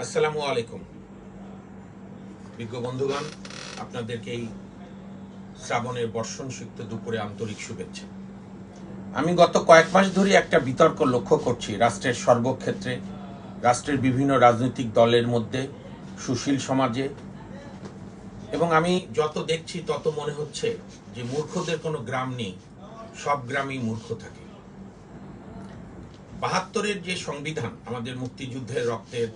আসসালামু আলাইকুম। বিজ্ঞ বন্ধুগণ, আপনাদেরকে এই শ্রাবণের বর্ষণ সিক্ত দুপুরে আন্তরিক শুভেচ্ছা। আমি গত কয়েক মাস ধরে একটা বিতর্ক লক্ষ্য করছি রাষ্ট্রের সর্বক্ষেত্রে, রাষ্ট্রের বিভিন্ন রাজনৈতিক দলের মধ্যে, সুশীল সমাজে। এবং আমি যত দেখছি, তত মনে হচ্ছে যে মূর্খদের কোনো গ্রাম নেই, সব গ্রামেই মূর্খ থাকে। বাহাত্তরের যে সংবিধান, আমাদের মুক্তিযুদ্ধের রক্তের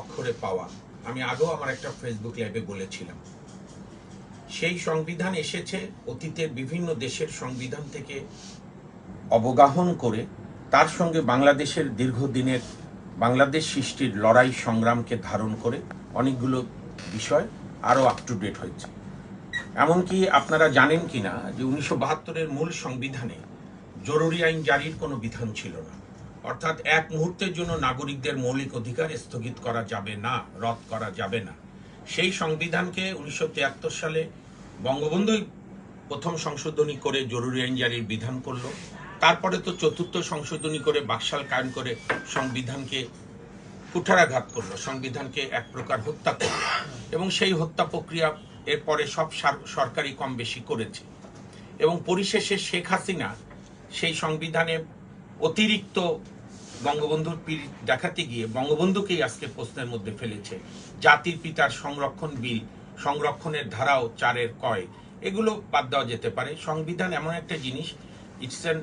অক্ষরে পাওয়া। আমি আগেও আমার একটা ফেসবুক লাইভে বলেছিলাম। সেই সংবিধান এসেছে অতীতের বিভিন্ন দেশের সংবিধান থেকে অবগাহন করে, তার সঙ্গে বাংলাদেশের দীর্ঘদিনের বাংলাদেশ সৃষ্টির লড়াই সংগ্রামকে ধারণ করে অনেকগুলো বিষয় আরও আপ টু ডেট হয়েছে। এমনকি আপনারা জানেন কি না যে উনিশশো বাহাত্তরের মূল সংবিধানে জরুরি আইন জারির কোনো বিধান ছিল না। অর্থাৎ এক মুহূর্তের জন্য নাগরিকদের মৌলিক অধিকার স্থগিত করা যাবে না, রদ করা যাবে না। সেই সংবিধানকে উনিশশো তিয়াত্তর সালে বঙ্গবন্ধুই প্রথম সংশোধনী করে জরুরি আইন জারির বিধান করল। তারপরে তো চতুর্থ সংশোধনী করে বাকশাল কায়েম করে সংবিধানকে কুঠারাঘাত করল, সংবিধানকে এক প্রকার হত্যা করল। এবং সেই হত্যা প্রক্রিয়া এরপরে সব সার- সরকারি কম বেশি করেছে। এবং পরিশেষে শেখ হাসিনা সেই সংবিধানে অতিরিক্ত বঙ্গবন্ধুর পীর দেখাতে গিয়ে বঙ্গবন্ধুকেই আজকে প্রশ্নের মধ্যে ফেলেছে। জাতির পিতার সংরক্ষণ বিল, সংরক্ষণের ধারাও চারের কয়। এগুলো বাদ দেওয়া যেতে পারে। সংবিধান এমন একটা জিনিস it's an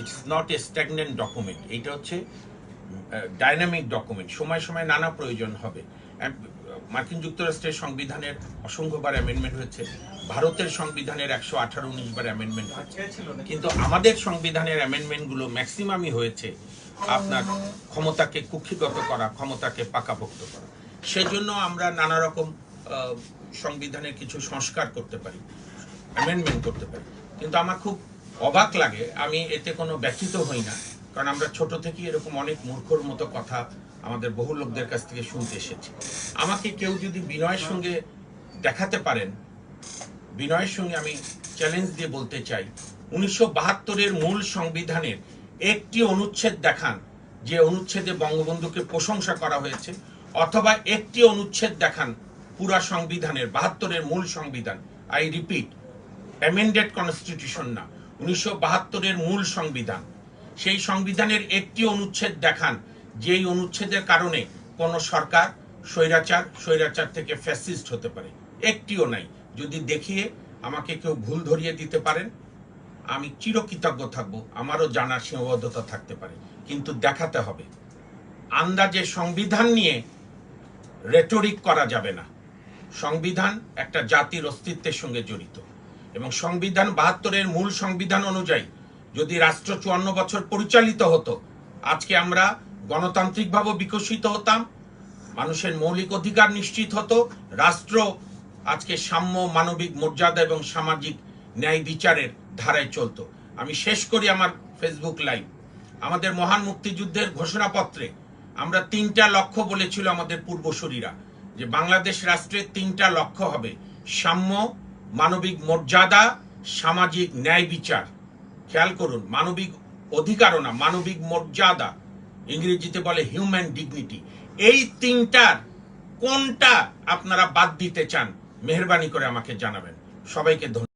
it's not a stagnant document এইটা হচ্ছে ডাইনামিক ডকুমেন্ট সময় সময় নানা প্রয়োজন হবে। মার্কিন যুক্তরাষ্ট্রের সংবিধানের অসংখ্যবার অ্যামেন্ডমেন্ট হয়েছে। ভারতের সংবিধানের একশো আঠারো উনিশ বার অ্যামেন্ডমেন্ট কিন্তু আমাদের সংবিধানের অ্যামেন্ডমেন্টগুলো ম্যাক্সিমামই হয়েছে আপনার ক্ষমতাকে কুক্ষিগত করা, ক্ষমতাকে পাকাপোক্ত করা। সেজন্য আমরা নানা রকম সংবিধানের কিছু সংস্কার করতে পারি অ্যামেন্ডমেন্ট করতে পারি। কিন্তু আমার খুব অবাক লাগে, আমি এতে কোনো ব্যথিত হই না। কারণ আমরা ছোট থেকেই এরকম অনেক মূর্খর মতো কথা আমাদের বহু লোকদের কাছ থেকে শুনতে এসেছি। আমাকে কেউ যদি বিনয়ের সঙ্গে দেখাতে পারেন, বিনয়ের সঙ্গে আমি চ্যালেঞ্জ দিয়ে বলতে চাই, উনিশশো বাহাত্তরের মূল সংবিধানের একটি অনুচ্ছেদ দেখান, যে অনুচ্ছেদে বঙ্গবন্ধুকে প্রশংসা করা হয়েছে, অথবা একটি অনুচ্ছেদ দেখান পুরা সংবিধানের, বাহাত্তরের মূল সংবিধান। আই রিপিট অ্যামেন্ডেড কনস্টিটিউশন না, উনিশশো বাহাত্তরের মূল সংবিধান। সেই সংবিধানের একটি অনুচ্ছেদ দেখান, যেই অনুচ্ছেদের কারণে কোন সরকার স্বৈরাচার স্বৈরাচার থেকে ফ্যাসিস্ট হতে পারে। একটিও নাই। যদি দেখিয়ে আমাকে কেউ ভুল ধরিয়ে দিতে পারেন, আমি চিরকৃতজ্ঞ থাকব, আমারও জানার সীমাবদ্ধতা থাকতে পারে। কিন্তু দেখাতে হবে, আন্দাজে সংবিধান নিয়ে রেটরিক করা যাবে না। সংবিধান একটা জাতির অস্তিত্বের সঙ্গে জড়িত এবং সংবিধান বাহাত্তরের মূল সংবিধান অনুযায়ী যদি রাষ্ট্র চুয়ান্ন বছর পরিচালিত হতো, আজকে আমরা গণতান্ত্রিকভাবে বিকশিত হতাম, মানুষের মৌলিক অধিকার নিশ্চিত হতো, রাষ্ট্র আজকে সাম্য, মানবিক মর্যাদা এবং সামাজিক ন্যায় বিচারের ধারায় চলত। আমি শেষ করি আমার ফেসবুক লাইভ আমাদের মহান মুক্তিযুদ্ধের ঘোষণাপত্রে আমরা তিনটা লক্ষ্য বলেছিল আমাদের পূর্বসূরীরা, যে বাংলাদেশ রাষ্ট্রের তিনটা লক্ষ্য হবে, সাম্য, মানবিক মর্যাদা, সামাজিক ন্যায় বিচার। খেয়াল করুন, মানবিক অধিকারও না, মানবিক মর্যাদা। ইংরেজিতে বলে হিউম্যান ডিগনিটি এই তিনটার কোনটা আপনারা বাদ দিতে চান, মেহরবানি করে আমাকে জানাবেন। সবাইকে ধন্যবাদ।